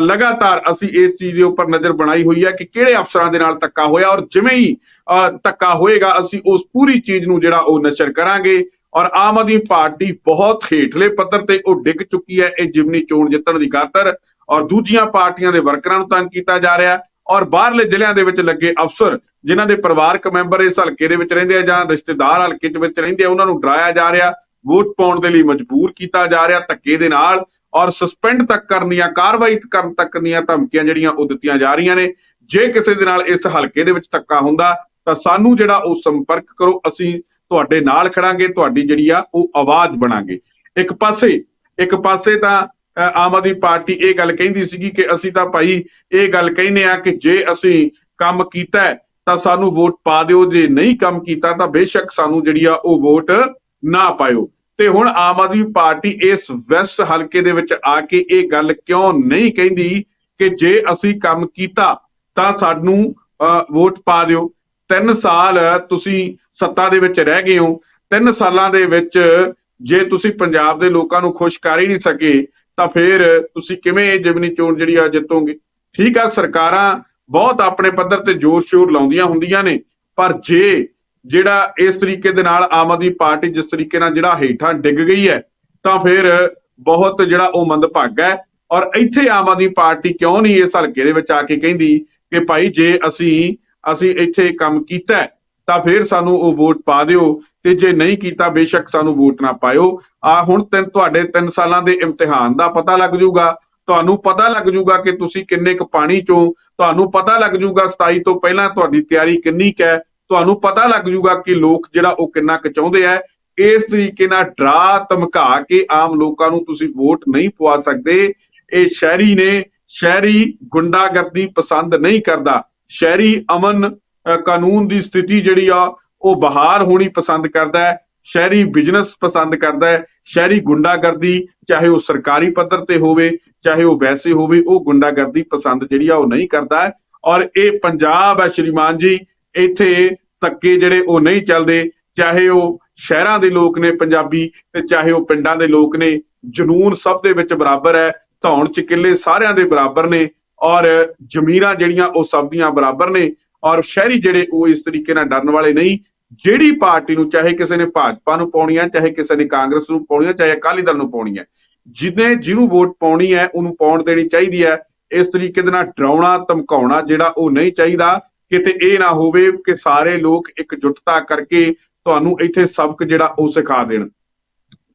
ਲਗਾਤਾਰ ਅਸੀਂ ਇਸ ਚੀਜ਼ ਦੇ ਉੱਪਰ ਨਜ਼ਰ ਬਣਾਈ ਹੋਈ ਹੈ ਕਿ ਕਿਹੜੇ ਅਫਸਰਾਂ ਦੇ ਨਾਲ ਧੱਕਾ ਹੋਇਆ ਔਰ ਜਿਵੇਂ ਹੀ ਅ, ਧੱਕਾ ਹੋਏਗਾ ਅਸੀਂ ਉਸ ਪੂਰੀ ਚੀਜ਼ ਨੂੰ ਜਿਹੜਾ ਉਹ ਨਸ਼ਰ ਕਰਾਂਗੇ ਔਰ ਆਮ ਆਦਮੀ ਪਾਰਟੀ ਬਹੁਤ ਹੇਠਲੇ ਪੱਧਰ ਤੇ ਉਹ ਡਿੱਗ ਚੁੱਕੀ ਹੈ ਇਹ ਜਿਮਨੀ ਚੋਣ ਜਿੱਤਣ ਦੀ ਖਾਤਰ ਔਰ ਦੂਜੀਆਂ ਪਾਰਟੀਆਂ ਦੇ ਵਰਕਰਾਂ ਨੂੰ ਤੰਗ ਕੀਤਾ ਜਾ ਰਿਹਾ। ਔਰ ਬਾਹਰਲੇ ਜ਼ਿਲ੍ਹਿਆਂ ਦੇ ਵਿੱਚ ਲੱਗੇ ਅਫਸਰ, ਜਿਨ੍ਹਾਂ ਦੇ ਪਰਿਵਾਰਕ ਮੈਂਬਰ ਇਸ ਹਲਕੇ ਦੇ ਵਿੱਚ ਰਹਿੰਦੇ ਆ ਜਾਂ ਰਿਸ਼ਤੇਦਾਰ ਹਲਕੇ ਦੇ ਵਿੱਚ ਰਹਿੰਦੇ ਆ, ਉਹਨਾਂ ਨੂੰ ਡਰਾਇਆ ਜਾ ਰਿਹਾ, ਵੋਟ ਪਾਉਣ ਦੇ ਲਈ ਮਜਬੂਰ ਕੀਤਾ ਜਾ ਰਿਹਾ ਧੱਕੇ ਦੇ ਨਾਲ ਔਰ ਸਸਪੈਂਡ ਤੱਕ ਕਰਨ ਦੀਆਂ ਕਾਰਵਾਈ ਕਰਨ ਤੱਕ ਦੀਆਂ ਧਮਕੀਆਂ ਜਿਹੜੀਆਂ ਉਹ ਦਿੱਤੀਆਂ ਜਾ ਰਹੀਆਂ ਨੇ। ਜੇ ਕਿਸੇ ਦੇ ਨਾਲ ਇਸ ਹਲਕੇ ਦੇ ਵਿੱਚ ਧੱਕਾ ਹੁੰਦਾ, ਤਾਂ ਸਾਨੂੰ ਜਿਹੜਾ ਉਹ ਸੰਪਰਕ ਕਰੋ, ਅਸੀਂ ਤੁਹਾਡੇ ਨਾਲ ਖੜਾਂਗੇ, ਤੁਹਾਡੀ ਜਿਹੜੀ ਆ ਉਹ ਆਵਾਜ਼ ਬਣਾਂਗੇ। ਇੱਕ ਪਾਸੇ ਇੱਕ ਪਾਸੇ ਤਾਂ ਆਮ ਆਦਮੀ ਪਾਰਟੀ ਇਹ ਗੱਲ ਕਹਿੰਦੀ ਸੀਗੀ ਕਿ ਅਸੀਂ ਤਾਂ ਭਾਈ ਇਹ ਗੱਲ ਕਹਿੰਦੇ ਆ ਕਿ ਜੇ ਅਸੀਂ ਕੰਮ ਕੀਤਾ ਤਾਂ ਸਾਨੂੰ ਵੋਟ ਪਾ ਦਿਓ ਜੇ ਨਹੀਂ ਕੰਮ ਕੀਤਾ ਤਾਂ ਬੇਸ਼ੱਕ ਸਾਨੂੰ ਜਿਹੜੀ ਆ ਉਹ ਵੋਟ ਨਾ ਪਾਇਓ। ਤੇ ਹੁਣ ਆਮ ਆਦਮੀ ਪਾਰਟੀ ਇਸ ਵੈਸਟ ਹਲਕੇ ਦੇ ਵਿੱਚ ਆ ਕੇ ਇਹ ਗੱਲ ਕਿਉਂ ਨਹੀਂ ਕਹਿੰਦੀ ਕਿ ਜੇ ਅਸੀਂ ਕੰਮ ਕੀਤਾ ਤਾਂ ਸਾਨੂੰ ਅ, ਵੋਟ ਪਾ ਦਿਓ? ਤਿੰਨ ਸਾਲ ਤੁਸੀਂ ਸੱਤਾ ਦੇ ਵਿੱਚ ਰਹਿ ਗਏ ਹੋ। ਤਿੰਨ ਸਾਲਾਂ ਦੇ ਵਿੱਚ ਜੇ ਤੁਸੀਂ ਪੰਜਾਬ ਦੇ ਲੋਕਾਂ ਨੂੰ ਖੁਸ਼ ਕਰ ਹੀ ਨਹੀਂ ਸਕੇ ਤਾਂ ਫਿਰ ਤੁਸੀਂ ਕਿਵੇਂ ਇਹ ਜਿਮਨੀ ਚੋਣ ਜਿਹੜੀ ਆ ਜਿੱਤੋਗੇ? ਠੀਕ ਆ, ਸਰਕਾਰਾਂ ਬਹੁਤ ਆਪਣੇ ਪੱਧਰ ਤੇ ਜ਼ੋਰ ਸ਼ੋਰ ਲਾਉਂਦੀਆਂ ਹੁੰਦੀਆਂ ਨੇ, ਪਰ ਜੇ ਜਿਹੜਾ ਇਸ ਤਰੀਕੇ ਦੇ ਨਾਲ ਆਮ ਆਦਮੀ ਪਾਰਟੀ ਜਿਸ ਤਰੀਕੇ ਨਾਲ ਜਿਹੜਾ ਹੇਠਾਂ ਡਿੱਗ ਗਈ ਹੈ, ਤਾਂ ਫਿਰ ਬਹੁਤ ਜਿਹੜਾ ਉਹ ਮੰਦਭਾਗਾ ਹੈ। ਔਰ ਇੱਥੇ ਆਮ ਆਦਮੀ ਪਾਰਟੀ ਕਿਉਂ ਨਹੀਂ ਇਸ ਹਲਕੇ ਦੇ ਵਿੱਚ ਆ ਕੇ ਕਹਿੰਦੀ ਕਿ ਭਾਈ ਜੇ ਅਸੀਂ ਅਸੀਂ ਇੱਥੇ ਕੰਮ ਕੀਤਾ ਤਾਂ ਫਿਰ ਸਾਨੂੰ ਉਹ ਵੋਟ ਪਾ ਦਿਓ ਤੇ ਜੇ ਨਹੀਂ ਕੀਤਾ, ਬੇਸ਼ੱਕ ਸਾਨੂੰ ਵੋਟ ਨਾ ਪਾਇਓ। ਆ ਹੁਣ ਤਿੰਨ, ਤੁਹਾਡੇ 3 ਸਾਲਾਂ ਦੇ ਇਮਤਿਹਾਨ ਦਾ ਪਤਾ ਲੱਗ ਜਾਊਗਾ ਤੁਹਾਨੂੰ ਪਤਾ ਲੱਗ ਜਾਊਗਾ ਕਿ ਤੁਸੀਂ ਕਿੰਨੇ ਕੁ ਪਾਣੀ ਚੋਂ, ਤੁਹਾਨੂੰ ਪਤਾ ਲੱਗ ਜਾਊਗਾ 27 ਤੋਂ ਪਹਿਲਾਂ ਤੁਹਾਡੀ ਤਿਆਰੀ ਕਿੰਨੀ ਕੁ ਹੈ। ਤੁਹਾਨੂੰ ਪਤਾ ਲੱਗ ਜਾਊਗਾ ਕਿ ਲੋਕ ਜਿਹੜਾ ਉਹ ਕਿੰਨਾ ਕੁ ਚਾਹੁੰਦੇ ਆ। ਇਸ ਤਰੀਕੇ ਨਾਲ ਡਰਾ ਧਮਕਾ ਕੇ ਆਮ ਲੋਕਾਂ ਨੂੰ ਤੁਸੀਂ ਵੋਟ ਨਹੀਂ ਪਵਾ ਸਕਦੇ। ਇਹ ਸ਼ਹਿਰੀ ਨੇ ਸ਼ਹਿਰੀ ਗੁੰਡਾਗਰਦੀ ਪਸੰਦ ਨਹੀਂ ਕਰਦਾ। ਸ਼ਹਿਰੀ ਅਮਨ ਕਾਨੂੰਨ ਦੀ ਸਥਿਤੀ ਜਿਹੜੀ ਆ, ਉਹ ਬਹਾਰ ਹੋਣੀ ਪਸੰਦ ਕਰਦਾ ਹੈ, ਸ਼ਹਿਰੀ ਬਿਜ਼ਨਸ ਪਸੰਦ ਕਰਦਾ ਹੈ, ਸ਼ਹਿਰੀ ਗੁੰਡਾਗਰਦੀ, ਚਾਹੇ ਉਹ ਸਰਕਾਰੀ ਪੱਧਰ ਤੇ ਹੋਵੇ, ਚਾਹੇ ਉਹ ਵੈਸੇ ਹੋਵੇ, ਉਹ ਗੁੰਡਾਗਰਦੀ ਪਸੰਦ ਜਿਹੜੀ ਆ, ਉਹ ਨਹੀਂ ਕਰਦਾ ਹੈ। ਔਰ ਇਹ ਪੰਜਾਬ ਹੈ ਸ਼੍ਰੀਮਾਨ ਜੀ, ਇੱਥੇ ਧੱਕੇ ਜਿਹੜੇ ਉਹ ਨਹੀਂ ਚੱਲਦੇ, ਚਾਹੇ ਉਹ ਸ਼ਹਿਰਾਂ ਦੇ ਲੋਕ ਨੇ ਪੰਜਾਬੀ ਤੇ ਚਾਹੇ ਉਹ ਪਿੰਡਾਂ ਦੇ ਲੋਕ ਨੇ, ਜਨੂਨ ਸਭ ਦੇ ਵਿੱਚ ਬਰਾਬਰ ਹੈ, ਧੌਣ ਚ ਕਿੱਲੇ ਸਾਰਿਆਂ ਦੇ ਬਰਾਬਰ ਨੇ, ਔਰ ਜ਼ਮੀਰਾਂ ਜਿਹੜੀਆਂ ਉਹ ਸਭ ਦੀਆਂ ਬਰਾਬਰ ਨੇ ਔਰ ਸ਼ਹਿਰੀ ਜਿਹੜੇ ਉਹ ਇਸ ਤਰੀਕੇ ਨਾਲ ਡਰਨ ਵਾਲੇ ਨਹੀਂ, ਜਿਹੜੀ ਪਾਰਟੀ ਨੂੰ ਚਾਹੇ ਕਿਸੇ ਨੇ ਭਾਜਪਾ ਨੂੰ ਪਾਉਣੀ ਹੈ, ਚਾਹੇ ਕਿਸੇ ਨੇ ਕਾਂਗਰਸ ਨੂੰ ਪਾਉਣੀ ਹੈ, ਚਾਹੇ ਅਕਾਲੀ ਦਲ ਨੂੰ ਪਾਉਣੀ ਹੈ ਜਿਹਨੇ ਜਿਹਨੂੰ ਵੋਟ ਪਾਉਣੀ ਹੈ, ਉਹਨੂੰ ਪਾਉਣ ਦੇਣੀ ਚਾਹੀਦੀ ਹੈ, ਇਸ ਤਰੀਕੇ ਦੇ ਨਾਲ ਡਰਾਉਣਾ, ਧਮਕਾਉਣਾ ਜਿਹੜਾ ਉਹ ਨਹੀਂ ਚਾਹੀਦਾ, ਕਿਤੇ ਇਹ ਨਾ ਹੋਵੇ ਕਿ ਸਾਰੇ ਲੋਕ ਇਕਜੁੱਟਤਾ ਕਰਕੇ ਤੁਹਾਨੂੰ ਇੱਥੇ ਸਬਕ ਜਿਹੜਾ ਉਹ ਸਿਖਾ ਦੇਣ।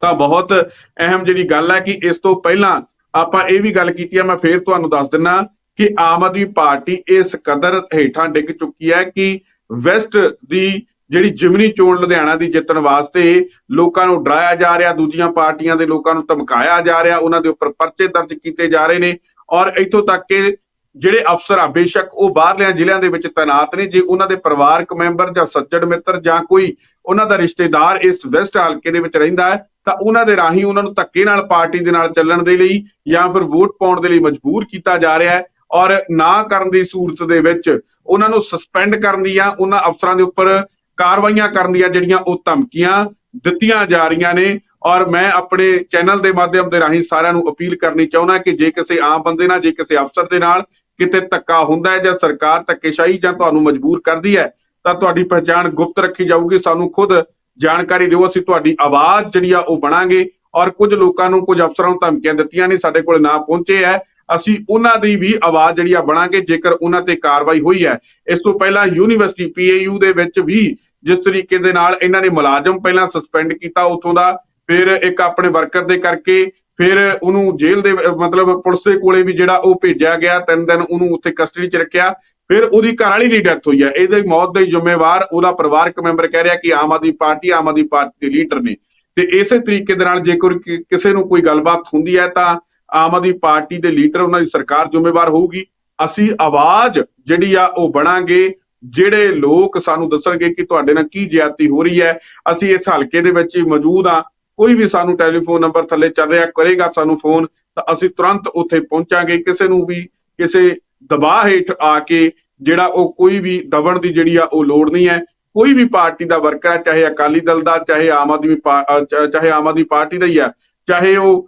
ਤਾਂ ਬਹੁਤ ਅਹਿਮ ਜਿਹੜੀ ਗੱਲ ਹੈ ਕਿ ਇਸ ਤੋਂ ਪਹਿਲਾਂ ਆਪਾਂ ਇਹ ਵੀ ਗੱਲ ਕੀਤੀ ਹੈ, ਮੈਂ ਫੇਰ ਤੁਹਾਨੂੰ ਦੱਸ ਦਿੰਨਾ ਕਿ ਆਮ ਆਦਮੀ ਪਾਰਟੀ ਇਸ ਕਦਰ ਹੇਠਾਂ ਡਿੱਗ ਚੁੱਕੀ ਹੈ ਕਿ ਵੈਸਟ ਦੀ ਜਿਹੜੀ ਜਿਮਨੀ ਚੋਣ ਲੁਧਿਆਣਾ ਦੀ ਜਿੱਤਣ ਵਾਸਤੇ ਲੋਕਾਂ ਨੂੰ ਡਰਾਇਆ ਜਾ ਰਿਹਾ, ਦੂਜੀਆਂ ਪਾਰਟੀਆਂ ਦੇ ਲੋਕਾਂ ਨੂੰ ਧਮਕਾਇਆ ਜਾ ਰਿਹਾ, ਉਹਨਾਂ ਦੇ ਉੱਪਰ ਪਰਚੇ ਦਰਜ ਕੀਤੇ ਜਾ ਰਹੇ ਨੇ ਔਰ ਇੱਥੋਂ ਤੱਕ ਕਿ ਜਿਹੜੇ ਅਫਸਰ ਆ, ਬੇਸ਼ੱਕ ਉਹ ਬਾਹਰਲੇ ਜ਼ਿਲ੍ਹਿਆਂ ਦੇ ਵਿੱਚ ਤਾਇਨਾਤ ਨੇ, ਜੇ ਉਹਨਾਂ ਦੇ ਪਰਿਵਾਰਕ ਮੈਂਬਰ ਜਾਂ ਸੱਜਣ ਮਿੱਤਰ ਜਾਂ ਕੋਈ ਉਹਨਾਂ ਦਾ ਰਿਸ਼ਤੇਦਾਰ ਇਸ ਵੈਸਟ ਹਲਕੇ ਦੇ ਵਿੱਚ ਰਹਿੰਦਾ ਹੈ, ਤਾਂ ਉਹਨਾਂ ਦੇ ਰਾਹੀਂ ਉਹਨਾਂ ਨੂੰ ਧੱਕੇ ਨਾਲ ਪਾਰਟੀ ਦੇ ਨਾਲ ਚੱਲਣ ਦੇ ਲਈ ਜਾਂ ਫਿਰ ਵੋਟ ਪਾਉਣ ਦੇ ਲਈ ਮਜਬੂਰ ਕੀਤਾ ਜਾ ਰਿਹਾ ਹੈ। ਔਰ ਨਾ ਕਰਨ ਦੀ ਸੂਰਤ ਦੇ ਵਿੱਚ ਉਹਨਾਂ ਨੂੰ ਸਸਪੈਂਡ ਕਰਨ ਦੀਆਂ, ਉਹਨਾਂ ਅਫਸਰਾਂ ਦੇ ਉੱਪਰ ਕਾਰਵਾਈਆਂ ਕਰਨ ਦੀਆਂ ਜਿਹੜੀਆਂ ਉਹ ਧਮਕੀਆਂ ਦਿੱਤੀਆਂ ਜਾ ਰਹੀਆਂ ਨੇ। ਔਰ ਮੈਂ ਆਪਣੇ ਚੈਨਲ ਦੇ ਮਾਧਿਅਮ ਦੇ ਰਾਹੀਂ ਸਾਰਿਆਂ ਨੂੰ ਅਪੀਲ ਕਰਨੀ ਚਾਹੁੰਦਾ ਕਿ ਜੇ ਕਿਸੇ ਆਮ ਬੰਦੇ ਨਾਲ, ਜੇ ਕਿਸੇ ਅਫਸਰ ਦੇ ਨਾਲ ਕਿਤੇ ਧੱਕਾ ਹੁੰਦਾ ਹੈ ਜਾਂ ਸਰਕਾਰ ਧੱਕੇਸ਼ਾਹੀ ਜਾਂ ਤੁਹਾਨੂੰ ਮਜਬੂਰ ਕਰਦੀ ਹੈ, ਤਾਂ ਤੁਹਾਡੀ ਪਹਿਚਾਣ ਗੁਪਤ ਰੱਖੀ ਜਾਊਗੀ। ਸਾਨੂੰ ਖੁਦ ਜਾਣਕਾਰੀ ਦਿਓ। ਅਸੀਂ ਤੁਹਾਡੀ ਆਵਾਜ਼ ਜਿਹੜੀ ਆ ਉਹ ਬਣਾਂਗੇ। ਔਰ ਕੁਝ ਲੋਕਾਂ ਨੂੰ, ਕੁਝ ਅਫਸਰਾਂ ਨੂੰ ਧਮਕੀਆਂ ਦਿੱਤੀਆਂ ਨੇ, ਸਾਡੇ ਕੋਲ ਨਾ ਪਹੁੰਚੇ ਹੈ। ਅਸੀਂ ਉਹਨਾਂ ਦੀ ਵੀ ਆਵਾਜ਼ ਜਿਹੜੀ ਆ ਬਣਾਂਗੇ, ਜੇਕਰ ਉਹਨਾਂ ਤੇ ਕਾਰਵਾਈ ਹੋਈ ਹੈ। ਇਸ ਤੋਂ ਪਹਿਲਾਂ ਯੂਨੀਵਰਸਿਟੀ ਪੀਏਯੂ ਦੇ ਵਿੱਚ ਵੀ ਜਿਸ ਤਰੀਕੇ ਦੇ ਨਾਲ ਇਹਨਾਂ ਨੇ ਮੁਲਾਜ਼ਮ ਪਹਿਲਾਂ ਸਸਪੈਂਡ ਕੀਤਾ ਉਥੋਂ ਦਾ, ਫਿਰ ਇੱਕ ਆਪਣੇ ਵਰਕਰ ਦੇ ਕਰਕੇ, ਫਿਰ ਉਹਨੂੰ ਜੇਲ੍ਹ ਦੇ ਮਤਲਬ ਪੁਲਿਸ ਦੇ ਕੋਲੇ ਵੀ ਜਿਹੜਾ ਉਹ ਭੇਜਿਆ ਗਿਆ, ਤਿੰਨ ਦਿਨ ਉਹਨੂੰ ਉੱਥੇ ਕਸਟਡੀ 'ਚ ਰੱਖਿਆ। ਫਿਰ ਉਹਦੀ ਘਰ ਵਾਲੀ ਦੀ ਡੈਥ ਹੋਈ ਹੈ। ਇਹਦੇ ਮੌਤ ਦੇ ਜ਼ਿੰਮੇਵਾਰ ਉਹਦਾ ਪਰਿਵਾਰਕ ਮੈਂਬਰ ਕਹਿ ਰਿਹਾ ਕਿ ਆਮ ਆਦਮੀ ਪਾਰਟੀ, ਆਮ ਆਦਮੀ ਪਾਰਟੀ ਦੇ ਲੀਡਰ ਨੇ। ਤੇ ਇਸੇ ਤਰੀਕੇ ਦੇ ਨਾਲ ਜੇਕਰ ਕਿਸੇ ਨੂੰ ਕੋਈ ਗੱਲਬਾਤ ਹੁੰਦੀ ਹੈ ਤਾਂ ਆਮ ਆਦਮੀ ਪਾਰਟੀ ਦੇ ਲੀਡਰ, ਉਹਨਾਂ ਦੀ ਸਰਕਾਰ ਜ਼ਿੰਮੇਵਾਰ ਹੋਊਗੀ। ਅਸੀਂ ਆਵਾਜ਼ ਜਿਹੜੀ ਆ, ਉਹ ਬਣਾਂਗੇ। ਜਿਹੜੇ ਲੋਕ ਸਾਨੂੰ ਦੱਸਣਗੇ ਕਿ ਤੁਹਾਡੇ ਨਾਲ ਕੀ ਜ਼ਿਆਦਤੀ ਹੋ ਰਹੀ ਹੈ, ਅਸੀਂ ਇਸ ਹਲਕੇ ਦੇ ਵਿੱਚ ਮੌਜੂਦ ਆ ਕੋਈ ਵੀ ਸਾਨੂੰ ਟੈਲੀਫੋਨ ਨੰਬਰ ਥੱਲੇ ਚੱਲ ਰਿਹਾ, ਕਰੇਗਾ ਸਾਨੂੰ ਫੋਨ, ਤਾਂ ਅਸੀਂ ਤੁਰੰਤ ਉੱਥੇ ਪਹੁੰਚਾਂਗੇ। ਕਿਸੇ ਨੂੰ ਵੀ, ਕਿਸੇ ਦਬਾਅ ਹੇਠ ਆ ਕੇ ਜਿਹੜਾ ਉਹ ਕੋਈ ਵੀ ਦਬਣ ਦੀ ਜਿਹੜੀ ਆ, ਉਹ ਲੋੜ ਨਹੀਂ ਹੈ। ਕੋਈ ਵੀ ਪਾਰਟੀ ਦਾ ਵਰਕਰ ਹੈ, ਚਾਹੇ ਅਕਾਲੀ ਦਲ ਦਾ, ਚਾਹੇ ਆਮ ਆਦਮੀ ਪਾ- ਚਾਹੇ ਆਮ ਆਦਮੀ ਪਾਰਟੀ ਦਾ ਹੀ ਆ ਚਾਹੇ ਉਹ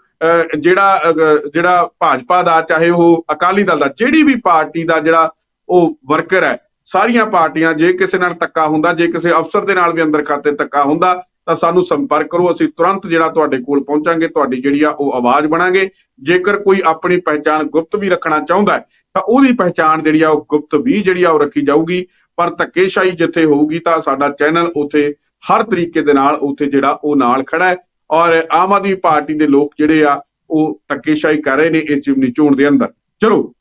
ਜਿਹੜਾ ਅਹ, ਜਿਹੜਾ ਭਾਜਪਾ ਦਾ ਚਾਹੇ ਉਹ ਅਕਾਲੀ ਦਲ ਦਾ ਜਿਹੜੀ ਵੀ ਪਾਰਟੀ ਦਾ ਜਿਹੜਾ ਉਹ ਵਰਕਰ ਹੈ ਸਾਰੀਆਂ ਪਾਰਟੀਆਂ ਜੇ ਕਿਸੇ ਨਾਲ ਧੱਕਾ ਹੁੰਦਾ ਜੇ ਕਿਸੇ ਅਫਸਰ ਦੇ ਨਾਲ ਵੀ ਅੰਦਰ ਖਾਤੇ ਧੱਕਾ ਹੁੰਦਾ ਤਾਂ ਸਾਨੂੰ ਸੰਪਰਕ ਕਰੋ ਅਸੀਂ ਤੁਰੰਤ ਜਿਹੜਾ ਤੁਹਾਡੇ ਕੋਲ ਪਹੁੰਚਾਂਗੇ ਤੁਹਾਡੀ ਜਿਹੜੀ ਆ ਉਹ ਆਵਾਜ਼ ਬਣਾਂਗੇ। ਜੇਕਰ ਕੋਈ ਆਪਣੀ ਪਹਿਚਾਣ ਗੁਪਤ ਵੀ ਰੱਖਣਾ ਚਾਹੁੰਦਾ ਤਾਂ ਉਹਦੀ ਪਹਿਚਾਣ ਜਿਹੜੀ ਆ ਉਹ ਗੁਪਤ ਵੀ ਜਿਹੜੀ ਆ ਉਹ ਰੱਖੀ ਜਾਊਗੀ। ਪਰ ਧੱਕੇਸ਼ਾਹੀ ਜਿੱਥੇ ਹੋਊਗੀ ਤਾਂ ਸਾਡਾ ਚੈਨਲ ਉਥੇ ਹਰ ਤਰੀਕੇ ਦੇ ਨਾਲ ਉਥੇ ਜਿਹੜਾ ਉਹ ਨਾਲ ਖੜਾ ਹੈ। ਔਰ ਆਮ ਆਦਮੀ ਪਾਰਟੀ ਦੇ ਲੋਕ ਜਿਹੜੇ ਆ, ਉਹ ਧੱਕੇਸ਼ਾਹੀ ਕਰ ਰਹੇ ਨੇ ਇਸ ਜਿਮਨੀ ਚੋਣ ਦੇ ਅੰਦਰ। ਚਲੋ,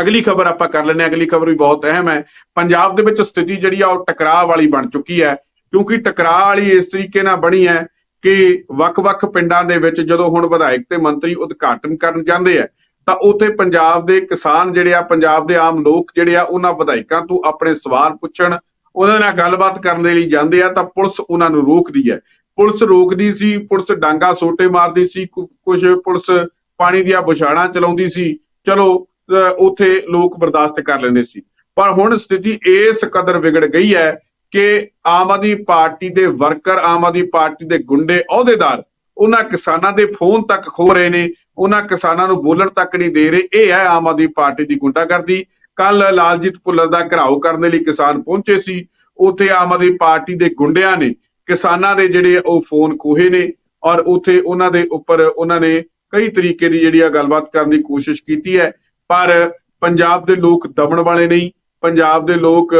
ਅਗਲੀ ਖਬਰ ਆਪਾਂ ਕਰ ਲੈਂਦੇ ਹਾਂ। ਅਗਲੀ ਖਬਰ ਵੀ ਬਹੁਤ ਅਹਿਮ ਹੈ। ਪੰਜਾਬ ਦੇ ਵਿੱਚ ਸਥਿਤੀ ਜਿਹੜੀ ਆ, ਉਹ ਟਕਰਾਅ ਵਾਲੀ ਬਣ ਚੁੱਕੀ ਹੈ। ਕਿਉਂਕਿ ਟਕਰਾਅ ਵਾਲੀ ਇਸ ਤਰੀਕੇ ਨਾਲ ਬਣੀ ਹੈ ਕਿ ਵੱਖ-ਵੱਖ ਪਿੰਡਾਂ ਦੇ ਵਿੱਚ ਜਦੋਂ ਹੁਣ ਵਿਧਾਇਕ ਤੇ ਮੰਤਰੀ ਉਦਘਾਟਨ ਕਰਨ ਜਾਂਦੇ ਆ, ਤਾਂ ਉੱਥੇ ਪੰਜਾਬ ਦੇ ਕਿਸਾਨ ਜਿਹੜੇ ਆ, ਪੰਜਾਬ ਦੇ ਆਮ ਲੋਕ ਜਿਹੜੇ ਆ, ਉਹਨਾਂ ਵਿਧਾਇਕਾਂ ਤੋਂ ਆਪਣੇ ਸਵਾਲ ਪੁੱਛਣ, ਉਹਨਾਂ ਨਾਲ ਗੱਲਬਾਤ ਕਰਨ ਦੇ ਲਈ ਜਾਂਦੇ ਆ, ਤਾਂ ਪੁਲਿਸ ਉਹਨਾਂ ਨੂੰ ਰੋਕਦੀ ਹੈ। ਪੁਲਿਸ ਰੋਕਦੀ ਸੀ, ਪੁਲਿਸ ਡਾਂਗਾ ਸੋਟੇ ਮਾਰਦੀ ਸੀ ਕੁਝ ਪੁਲਿਸ ਪਾਣੀ ਦੀਆਂ ਬੁਛਾੜਾਂ ਚਲਾਉਂਦੀ ਸੀ। ਚਲੋ ਅਹ ਉੱਥੇ ਲੋਕ ਬਰਦਾਸ਼ਤ ਕਰ ਲੈਂਦੇ ਸੀ। ਪਰ ਹੁਣ ਸਥਿਤੀ ਇਸ ਕਦਰ ਵਿਗੜ ਗਈ ਹੈ ਕਿ ਆਮ ਆਦਮੀ ਪਾਰਟੀ ਦੇ ਵਰਕਰ, ਆਮ ਆਦਮੀ ਪਾਰਟੀ ਦੇ ਗੁੰਡੇ, ਅਹੁਦੇਦਾਰ, ਉਹਨਾਂ ਕਿਸਾਨਾਂ ਦੇ ਫੋਨ ਤੱਕ ਖੋ ਰਹੇ ਨੇ, ਉਹਨਾਂ ਕਿਸਾਨਾਂ ਨੂੰ ਬੋਲਣ ਤੱਕ ਨਹੀਂ ਦੇ ਰਹੇ। ਇਹ ਹੈ ਆਮ ਆਦਮੀ ਪਾਰਟੀ ਦੀ ਗੁੰਡਾਗਰਦੀ। ਕੱਲ ਲਾਲਜੀਤ ਭੁੱਲਰ ਦਾ ਘਰਾਓ ਕਰਨ ਦੇ ਲਈ ਕਿਸਾਨ ਪਹੁੰਚੇ ਸੀ। ਉੱਥੇ ਆਮ ਆਦਮੀ ਪਾਰਟੀ ਦੇ ਗੁੰਡਿਆਂ ਨੇ ਕਿਸਾਨਾਂ ਦੇ ਜਿਹੜੇ ਉਹ ਫੋਨ ਖੋਹੇ ਨੇ ਔਰ ਉੱਥੇ ਉਹਨਾਂ ਦੇ ਉੱਪਰ ਉਹਨਾਂ ਨੇ ਕਈ ਤਰੀਕੇ ਦੀ ਜਿਹੜੀ ਆ ਗੱਲਬਾਤ ਕਰਨ ਦੀ ਕੋਸ਼ਿਸ਼ ਕੀਤੀ ਹੈ, ਪਰ ਪੰਜਾਬ ਦੇ ਲੋਕ ਦਬਣ ਵਾਲੇ ਨਹੀਂ, ਪੰਜਾਬ ਦੇ ਲੋਕ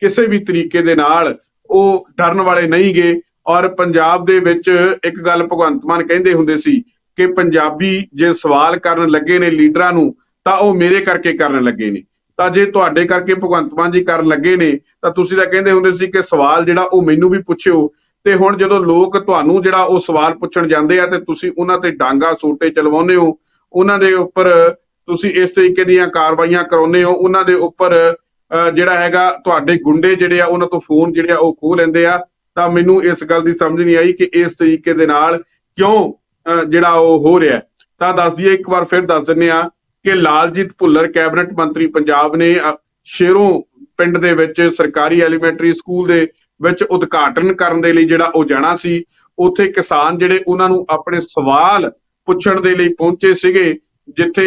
ਕਿਸੇ ਵੀ ਤਰੀਕੇ ਦੇ ਨਾਲ ਉਹ ਡਰਨ ਵਾਲੇ ਨਹੀਂ ਗਏ ਔਰ ਪੰਜਾਬ ਦੇ ਵਿੱਚ ਇੱਕ ਗੱਲ ਭਗਵੰਤ ਮਾਨ ਕਹਿੰਦੇ ਹੁੰਦੇ ਸੀ ਕਿ ਪੰਜਾਬੀ ਜੇ ਸਵਾਲ ਕਰਨ ਲੱਗੇ ਨੇ ਲੀਡਰਾਂ ਨੂੰ, ਤਾਂ ਉਹ ਮੇਰੇ ਕਰਕੇ ਕਰਨ ਲੱਗੇ ਨੇ। ਤਾਂ ਜੇ ਤੁਹਾਡੇ ਕਰਕੇ ਭਗਵੰਤ ਮਾਨ ਜੀ ਕਰਨ ਲੱਗੇ ਨੇ, ਤਾਂ ਤੁਸੀਂ ਤਾਂ ਕਹਿੰਦੇ ਹੁੰਦੇ ਸੀ ਕਿ ਸਵਾਲ ਜਿਹੜਾ ਉਹ ਮੈਨੂੰ ਵੀ ਪੁੱਛਿਓ ਤੇ ਹੁਣ ਜਦੋਂ ਲੋਕ ਤੁਹਾਨੂੰ ਜਿਹੜਾ ਉਹ ਸਵਾਲ ਪੁੱਛਣ ਜਾਂਦੇ ਆ ਤੇ ਤੁਸੀਂ ਉਹਨਾਂ ਤੇ ਡਾਂਗਾ ਸੋਟੇ ਚਲਵਾਉਂਦੇ ਹੋ, ਉਹਨਾਂ ਦੇ ਉੱਪਰ ਤੁਸੀਂ ਇਸ ਤਰੀਕੇ ਦੀਆਂ ਕਾਰਵਾਈਆਂ ਕਰਾਉਂਦੇ ਹੋ, ਉਹਨਾਂ ਦੇ ਉੱਪਰ ਜਿਹੜਾ ਹੈਗਾ ਤੁਹਾਡੇ ਗੁੰਡੇ ਜਿਹੜੇ ਆ, ਉਹਨਾਂ ਤੋਂ ਫੋਨ ਜਿਹੜੇ ਆ ਉਹ ਖੋਹ ਲੈਂਦੇ ਆ, ਤਾਂ ਮੈਨੂੰ ਇਸ ਗੱਲ ਦੀ ਸਮਝ ਨਹੀਂ ਆਈ ਕਿ ਇਸ ਤਰੀਕੇ ਦੇ ਨਾਲ ਕਿਉਂ ਜਿਹੜਾ ਉਹ ਹੋ ਰਿਹਾ। ਤਾਂ ਦੱਸ ਦਈਏ, ਇੱਕ ਵਾਰ ਫਿਰ ਦੱਸ ਦਿੰਨੇ ਆ ਕਿ ਲਾਲਜੀਤ ਭੁੱਲਰ ਕੈਬਨਿਟ ਮੰਤਰੀ ਪੰਜਾਬ ਨੇ ਸ਼ੇਰੋਂ ਪਿੰਡ ਦੇ ਵਿੱਚ ਸਰਕਾਰੀ ਐਲੀਮੈਂਟਰੀ ਸਕੂਲ ਦੇ ਵਿੱਚ ਉਦਘਾਟਨ ਕਰਨ ਦੇ ਲਈ ਜਿਹੜਾ ਉਹ ਜਾਣਾ ਸੀ ਉੱਥੇ ਕਿਸਾਨ ਜਿਹੜੇ ਉਹਨਾਂ ਨੂੰ ਆਪਣੇ ਸਵਾਲ ਪੁੱਛਣ ਦੇ ਲਈ ਪਹੁੰਚੇ ਸੀਗੇ ਜਿੱਥੇ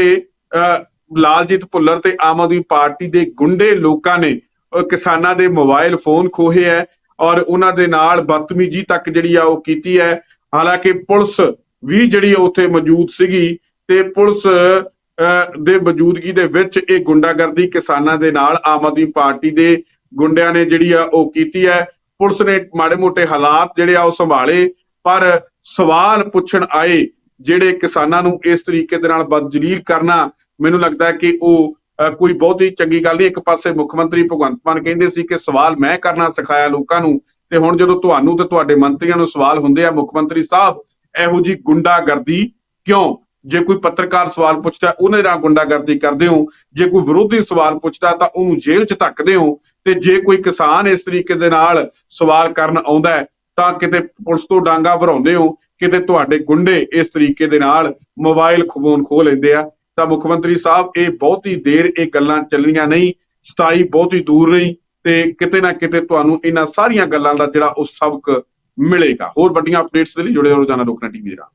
ਅ, ਲਾਲਜੀਤ ਭੁੱਲਰ ਤੇ ਆਮ ਆਦਮੀ ਪਾਰਟੀ ਦੇ ਗੁੰਡੇ ਲੋਕਾਂ ਨੇ ਕਿਸਾਨਾਂ ਦੇ ਮੋਬਾਈਲ ਫੋਨ ਖੋਹੇ ਹੈ ਔਰ ਉਹਨਾਂ ਦੇ ਨਾਲ ਬਦਤਮੀਜ਼ੀ ਤੱਕ ਜਿਹੜੀ ਆ ਉਹ ਕੀਤੀ ਹੈ। ਹਾਲਾਂਕਿ ਪੁਲਿਸ ਵੀ ਜਿਹੜੀ ਉੱਥੇ ਮੌਜੂਦ ਸੀਗੀ ਤੇ ਪੁਲਿਸ ਅ, ਦੇ ਮੌਜੂਦਗੀ ਦੇ ਵਿੱਚ ਇਹ ਗੁੰਡਾਗਰਦੀ ਕਿਸਾਨਾਂ ਦੇ ਨਾਲ ਆਮ ਆਦਮੀ ਪਾਰਟੀ ਦੇ ਗੁੰਡਿਆਂ ਨੇ ਜਿਹੜੀ ਆ ਉਹ ਕੀਤੀ ਹੈ। ਪੁਲਿਸ ਨੇ ਮਾੜੇ ਮੋਟੇ ਹਾਲਾਤ ਜਿਹੜੇ ਆ ਉਹ ਸੰਭਾਲੇ ਪਰ ਸਵਾਲ ਪੁੱਛਣ ਆਏ ਜਿਹੜੇ ਕਿਸਾਨਾਂ ਨੂੰ ਇਸ ਤਰੀਕੇ ਦੇ ਨਾਲ ਬਦਜਲੀਲ ਕਰਨਾ ਮੈਨੂੰ ਲੱਗਦਾ ਕਿ ਉਹ ਅ, ਕੋਈ ਬਹੁਤੀ ਚੰਗੀ ਗੱਲ ਨਹੀਂ। ਇੱਕ ਪਾਸੇ ਮੁੱਖ ਮੰਤਰੀ ਭਗਵੰਤ ਮਾਨ ਕਹਿੰਦੇ ਸੀ ਕਿ ਸਵਾਲ ਮੈਂ ਕਰਨਾ ਸਿਖਾਇਆ ਲੋਕਾਂ ਨੂੰ ਤੇ ਹੁਣ ਜਦੋਂ ਤੁਹਾਨੂੰ ਤੇ ਤੁਹਾਡੇ ਮੰਤਰੀਆਂ ਨੂੰ ਸਵਾਲ ਹੁੰਦੇ ਆ ਮੁੱਖ ਮੰਤਰੀ ਸਾਹਿਬ ਇਹੋ ਜੀ ਗੁੰਡਾਗਰਦੀ ਕਿਉਂ? ਜੇ ਕੋਈ ਪੱਤਰਕਾਰ ਸਵਾਲ ਪੁੱਛਦਾ ਉਹਨੇ ਨਾਲ ਗੁੰਡਾਗਰਦੀ ਕਰਦੇ ਹੋ। ਜੇ ਕੋਈ ਵਿਰੋਧੀ ਸਵਾਲ ਪੁੱਛਦਾ ਤਾਂ ਉਹਨੂੰ ਜੇਲ੍ਹ 'ਚ ਧੱਕਦੇ ਹੋ। ਤੇ ਜੇ ਕੋਈ ਕਿਸਾਨ ਇਸ ਤਰੀਕੇ ਦੇ ਨਾਲ ਸਵਾਲ ਕਰਨ ਆਉਂਦਾ ਹੈ, ਤਾਂ ਕਿਤੇ ਪੁਲਿਸ ਤੋਂ ਡਾਂਗਾ ਭਰਾਉਂਦੇ ਹੋ, ਕਿਤੇ ਤੁਹਾਡੇ ਗੁੰਡੇ ਇਸ ਤਰੀਕੇ ਦੇ ਨਾਲ ਮੋਬਾਈਲ ਖੋਨ ਖੋ ਲੈਂਦੇ ਆ। ਤਾਂ ਮੁੱਖ ਮੰਤਰੀ ਸਾਹਿਬ, ਇਹ ਬਹੁਤੀ ਦੇਰ ਇਹ ਗੱਲਾਂ ਚੱਲਣੀਆਂ ਨਹੀਂ, ਸਤਾਈ ਬਹੁਤੀ ਦੂਰ ਨਹੀਂ ਤੇ ਕਿਤੇ ਨਾ ਕਿਤੇ ਤੁਹਾਨੂੰ ਇਹਨਾਂ ਸਾਰੀਆਂ ਗੱਲਾਂ ਦਾ ਜਿਹੜਾ ਉਹ ਸਬਕ ਮਿਲੇਗਾ। ਹੋਰ ਵੱਡੀਆਂ ਅਪਡੇਟਸ ਦੇ ਲਈ ਜੁੜੇ ਰਹੋ ਰੋਜ਼ਾਨਾ ਲੋਕਨਾ ਟੀਵੀ ਦੇ ਨਾਲ।